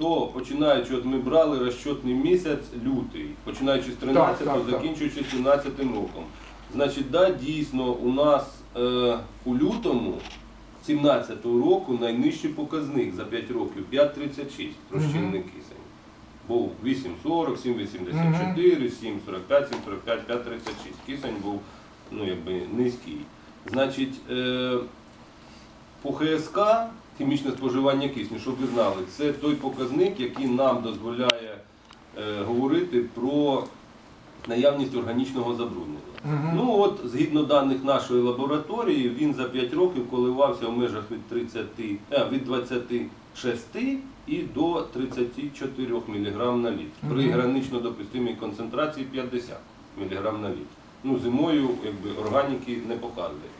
то починаючи, от ми брали розчетний місяць лютий, починаючи з 13 Так, так, так. закінчуючи 17 роком. Значить, да, дійсно, у нас е, у лютому 17 року найнижчий показник за 5 років 5,36 розчинний кисень. Був 8,40, 7,84, 7,45, 7,45, 5,36. Кисень був ну, якби, низький. Значить, е, по ХСК хімічне споживання кисню, щоб ви знали, це той показник, який нам дозволяє е, говорити про наявність органічного забруднення. Мгм. Ну от, згідно даних нашої лабораторії, він за 5 років коливався в межах від 30, е, від 26 і до 34 мг на літр. При гранично допустимій концентрації 50 мг на літр. Ну, зимою якби, органіки не показує.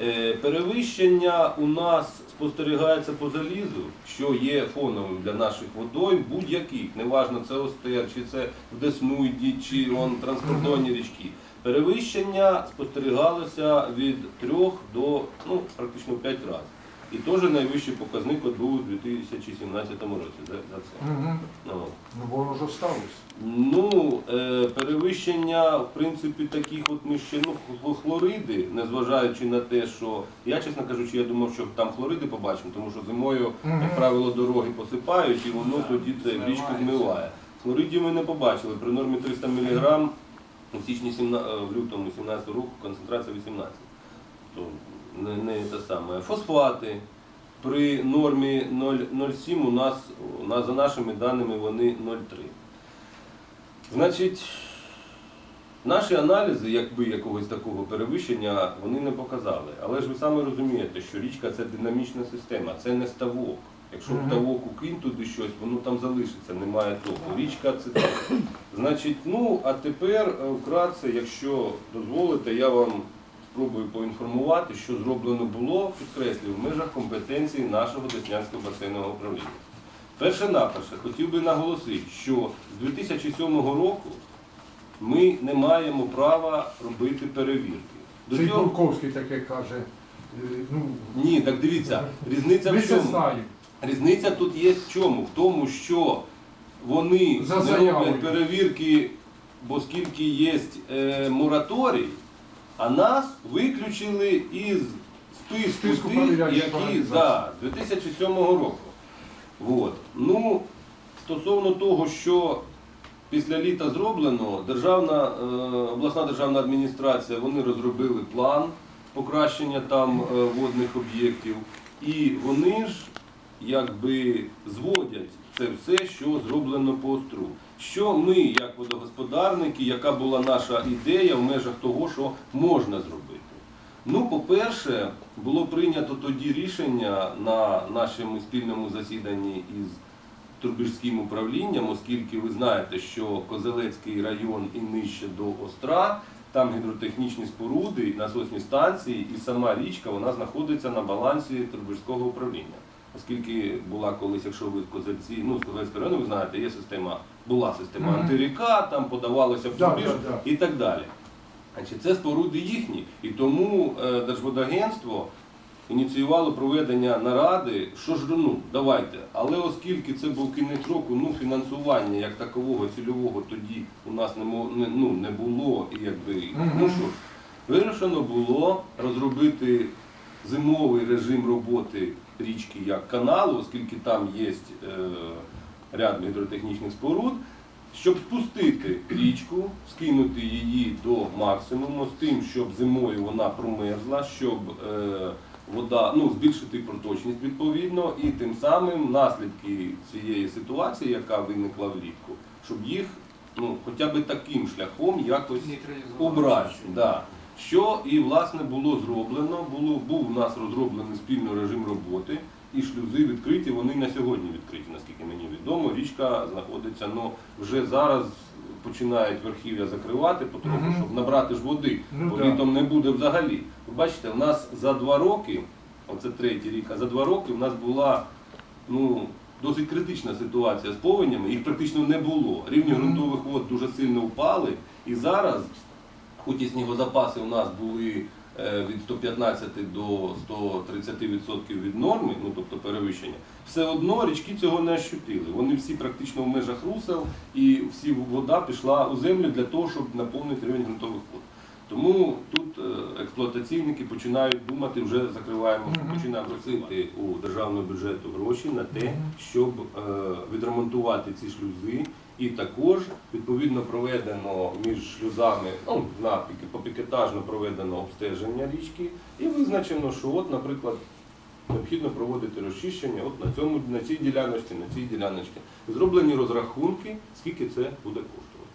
Е, Перевищення у нас спостерігається по залізу, що є фоновим для наших водойм будь-яких, неважно це Остер, чи це в Десну чи он транспортовані річки. Перевищення спостерігалося від 3 до ну, практично 5 разів. І теж найвищий показник от був у 2017 році за, за це. Мгм. Ну. Ну, воно ж осталось. Ну, е, перевищення, в принципі, таких от ми ще ну, хлориди, незважаючи на те, що я, чесно кажучи, я думав, що там хлориди побачимо, тому що зимою, як правило, дороги посипають і воно тоді це в річку змиває. Хлоридів ми не побачили. При нормі 300 мг у січні 17, е, в лютому 17 року концентрація 18. То не, не те саме. Фосфати. При нормі 0,07 у нас, за нашими даними вони 0,3. Значить, наші аналізи, якби якогось такого перевищення, вони не показали. Але ж ви самі розумієте, що річка це динамічна система, це не ставок. Якщо в ставок укинь туди щось, воно там залишиться, немає того. Річка це так. Значить, ну а тепер е, вкратце, якщо дозволите, я вам спробую поінформувати, що зроблено було, підкреслюю, в межах компетенції нашого Деснянського басейного управління. Перше наперше хотів би наголосити, що з 2007 року ми не маємо права робити перевірки. До Цей цього Бурковський таке каже. е, Ну, ні, так дивіться, різниця ми в чому? Різниця тут є в чому? В тому, що вони За не роблять перевірки, бо скільки є е, мораторій, а нас виключили із списку, тих, які да, 2007 року. Вот. Ну, стосовно того, що після літа зроблено, державна, е, обласна державна адміністрація вони розробили план покращення там е, водних об'єктів, і вони ж якби зводять це все, що зроблено по остру. Що ми, як водогосподарники, яка була наша ідея в межах того, що можна зробити? Ну, по-перше, було прийнято тоді рішення на нашому спільному засіданні із Турбіжським управлінням, оскільки ви знаєте, що Козелецький район і нижче до Остра, там гідротехнічні споруди, насосні станції і сама річка вона знаходиться на балансі Турбіжського управління. Оскільки була колись, якщо ви з Козельці, ну з Козельського району, ви знаєте, є система, була система Мгм. антиріка, там подавалося в Да, Турбіж да, да. і так далі. Значить, це споруди їхні. І тому е, Держводагентство ініціювало проведення наради, що ж ну, давайте. Але оскільки це був кінець року, ну фінансування як такового цільового тоді у нас не, мо- не, ну, не було. І якби, Мгм. ну що ж, вирішено було розробити зимовий режим роботи річки як каналу, оскільки там є е, ряд гідротехнічних споруд, щоб спустити річку, скинути її до максимуму, з тим, щоб зимою вона промерзла, щоб е, вода, ну, збільшити проточність відповідно, і тим самим наслідки цієї ситуації, яка виникла влітку, щоб їх ну, хоча б таким шляхом якось обрати. Да. Що і власне було зроблено, було, був у нас розроблений спільний режим роботи, і шлюзи відкриті, вони на сьогодні відкриті, наскільки мені відомо. Річка знаходиться, ну вже зараз починають верхів'я закривати, потроху, Мгм. щоб набрати ж води, Ну бо да. літом не буде взагалі. Ви бачите, у нас за два роки, оце третій рік, а за два роки в нас була ну, досить критична ситуація з повенями, їх практично не було. Рівні Мгм. ґрунтових вод дуже сильно впали, і зараз, хоч і снігозапаси у нас були від 115 до 130% від норми, ну тобто перевищення, все одно річки цього не ощутили. Вони всі практично в межах русел, і всі вода пішла у землю для того, щоб наповнити рівень ґрунтових вод. Тому тут е, експлуатаційники починають думати, вже закриваємо, починаємо просити у державного бюджету гроші на те, щоб е, відремонтувати ці шлюзи. І також відповідно проведено між шлюзами, ну на попікетажно проведено обстеження річки, і визначено, що от, наприклад, необхідно проводити розчищення от на цьому на цій діляночці, на цій діляночці. Зроблені розрахунки, скільки це буде коштувати.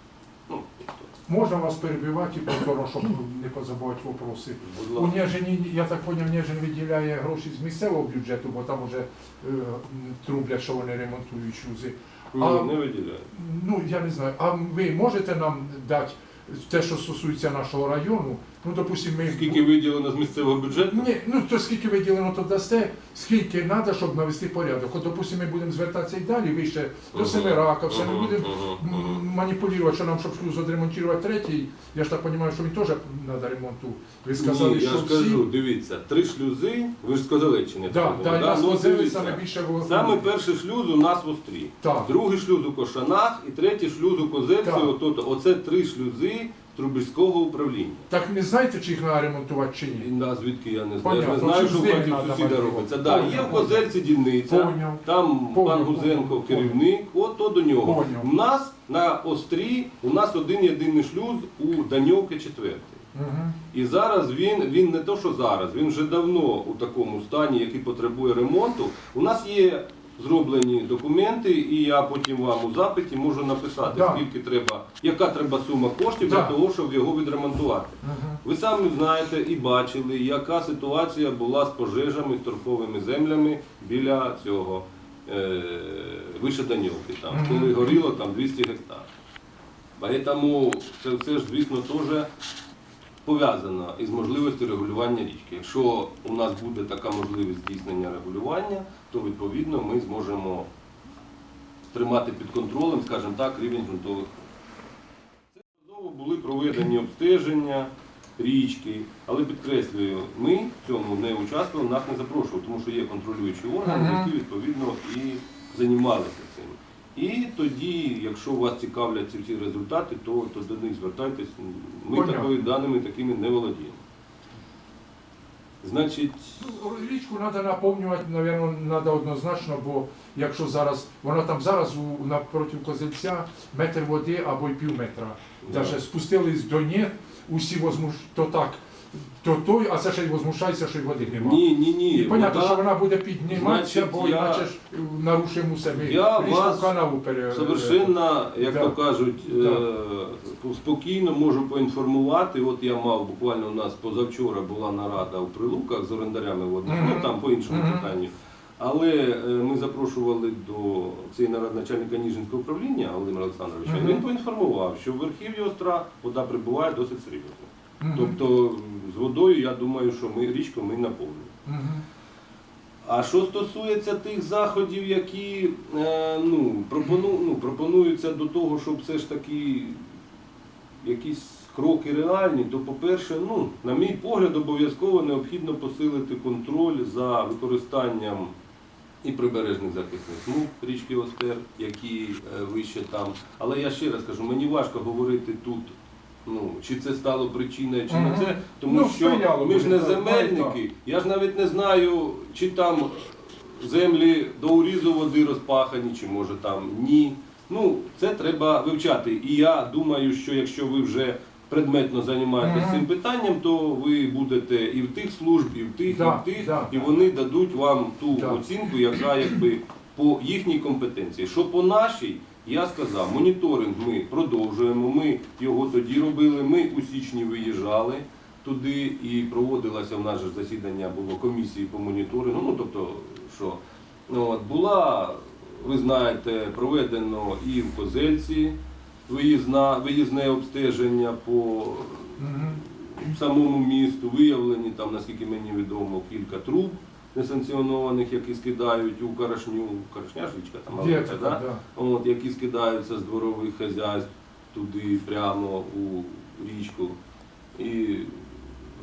Ну, тобто, Можна вас перебивати, повторно, щоб не позабувати вопроси. будь У ласка. Нежині, я так поняв, Нежин виділяє гроші з місцевого бюджету, бо там вже е, трублять, що вони ремонтують шлюзи. Ні, А- не виділяють. Ну, я не знаю. А ви можете нам дати те, що стосується нашого району? Ну, допустимо, ми... Скільки виділено з місцевого бюджету? Ні, ну то скільки виділено, то дасте, скільки треба, щоб навести порядок. От, допустимо, ми будемо звертатися і далі вище до Мгм. Семирака, все ми будемо маніпулювати, що нам, щоб шлюз відремонтувати третій. Я ж так розумію, що він теж треба ремонту. Ви сказали, Ні, я що ж всі... кажу, дивіться, три шлюзи, ви ж з Козелеччини. Да, так, да, і нас Ну, возили дивіться. саме більше в Саме перший шлюз у нас в Острі, Так. другий шлюз у Кошанах і третій шлюз у Козельці. Оце три шлюзи Трубільського управління. Так не знаєте, чи їх треба ремонтувати чи ні? на звідки я не знаю. Я Понятно, не знаю, чи що в хаті сусіда робиться. Да, є в Поняв. Козельці дільниця, Поняв. там Поняв, пан Гузенко поняв, керівник, от то до нього. Поняв. У нас на Острі, у нас один єдиний шлюз у Даньовки четвертий. І зараз він, він не то, що зараз, він вже давно у такому стані, який потребує ремонту. У нас є зроблені документи, і я потім вам у запиті можу написати, Да. скільки треба, яка треба сума коштів Да. для того, щоб його відремонтувати. Ви самі знаєте і бачили, яка ситуація була з пожежами, з торфовими землями біля цього е, вище Даньовки, там, коли горіло там 200 гектарів. Тому це все ж, звісно, теж пов'язано із можливістю регулювання річки. Якщо у нас буде така можливість здійснення регулювання, то відповідно ми зможемо тримати під контролем, скажімо так, рівень ґрунтових. Неодноразово були проведені обстеження річки, але підкреслюю, ми в цьому не участвували, нас не запрошували, тому що є контролюючі органи, які відповідно і займалися цим. І тоді, якщо вас цікавлять ці всі результати, то, то до них звертайтесь. Ми Понятно. такими даними такими не володіємо. Значить, Ну, Річку треба наповнювати, мабуть, треба однозначно, бо якщо зараз, вона там зараз у, напроти Козельця метр води або й пів метра. Да. Даже спустились до ні, усі возмуш, то так, то той, а це ще й возмущається, що й води немає. ні, ні, ні. І понятно, що вона буде підніматися, Значить, бо я- іначе ж нарушимо себе. Я вас канаву пере... Совершенно, як Да. то кажуть, е, спокійно можу поінформувати. От я мав буквально у нас позавчора була нарада у Прилуках з орендарями водних, Мгм. ну там по іншому Мгм. питанню. Але е, ми запрошували до цієї наради начальника Ніжинського управління Володимира Олександровича. Мгм. Він поінформував, що в верхів'ї остра вода прибуває досить серйозно. Мгм. Тобто з водою, я думаю, що ми річку ми наповнюємо. Мгм. А що стосується тих заходів, які е, ну, пропону, ну, пропонуються до того, щоб все ж таки якісь кроки реальні, то, по-перше, ну, на мій погляд, обов'язково необхідно посилити контроль за використанням і прибережних захисних смуг річки Остер, які е, вище там. Але я ще раз кажу, мені важко говорити тут. Ну, чи це стало причиною, чи не це, тому Ну, що сприяло ми ж не так, земельники. Я ж навіть не знаю, чи там землі до урізу води розпахані, чи може там ні. Ну, це треба вивчати. І я думаю, що якщо ви вже предметно займаєтесь Мгм. цим питанням, то ви будете і в тих служб, і в тих, Да, і в тих, да, і да. вони дадуть вам ту Да. оцінку, яка якби по їхній компетенції. Що по нашій, я сказав, моніторинг ми продовжуємо. Ми його тоді робили. Ми у січні виїжджали туди і проводилося в нас же засідання було комісії по моніторингу. Ну тобто, що от, була, ви знаєте, проведено і в Козельці виїзна, виїзне обстеження по самому місту, виявлені там, наскільки мені відомо, кілька труб несанкціонованих, які скидають у Карашню, Карашня ж річка там, маленька, але да? да. От, які скидаються з дворових хазяйств туди прямо у річку. І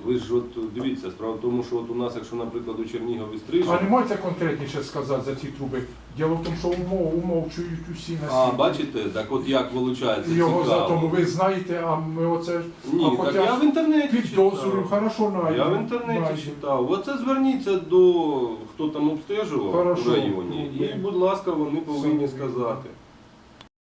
Ви ж от дивіться, справа в тому, що от у нас, якщо, наприклад, у Чернігові стрижень, А не можете конкретніше сказати за ці труби? Діло в тому, що умов, умовчують усі на а бачите, так от як виходить, Його за цікаво. тому ви знаєте, а ми оце ж Ні, а так хоча я в інтернеті підозрюю, читав. хорошо найду. Я в інтернеті читав. Оце зверніться до хто там обстежував Хорошо. у районі, Ну, і, будь лака, вони повинні Все. сказати.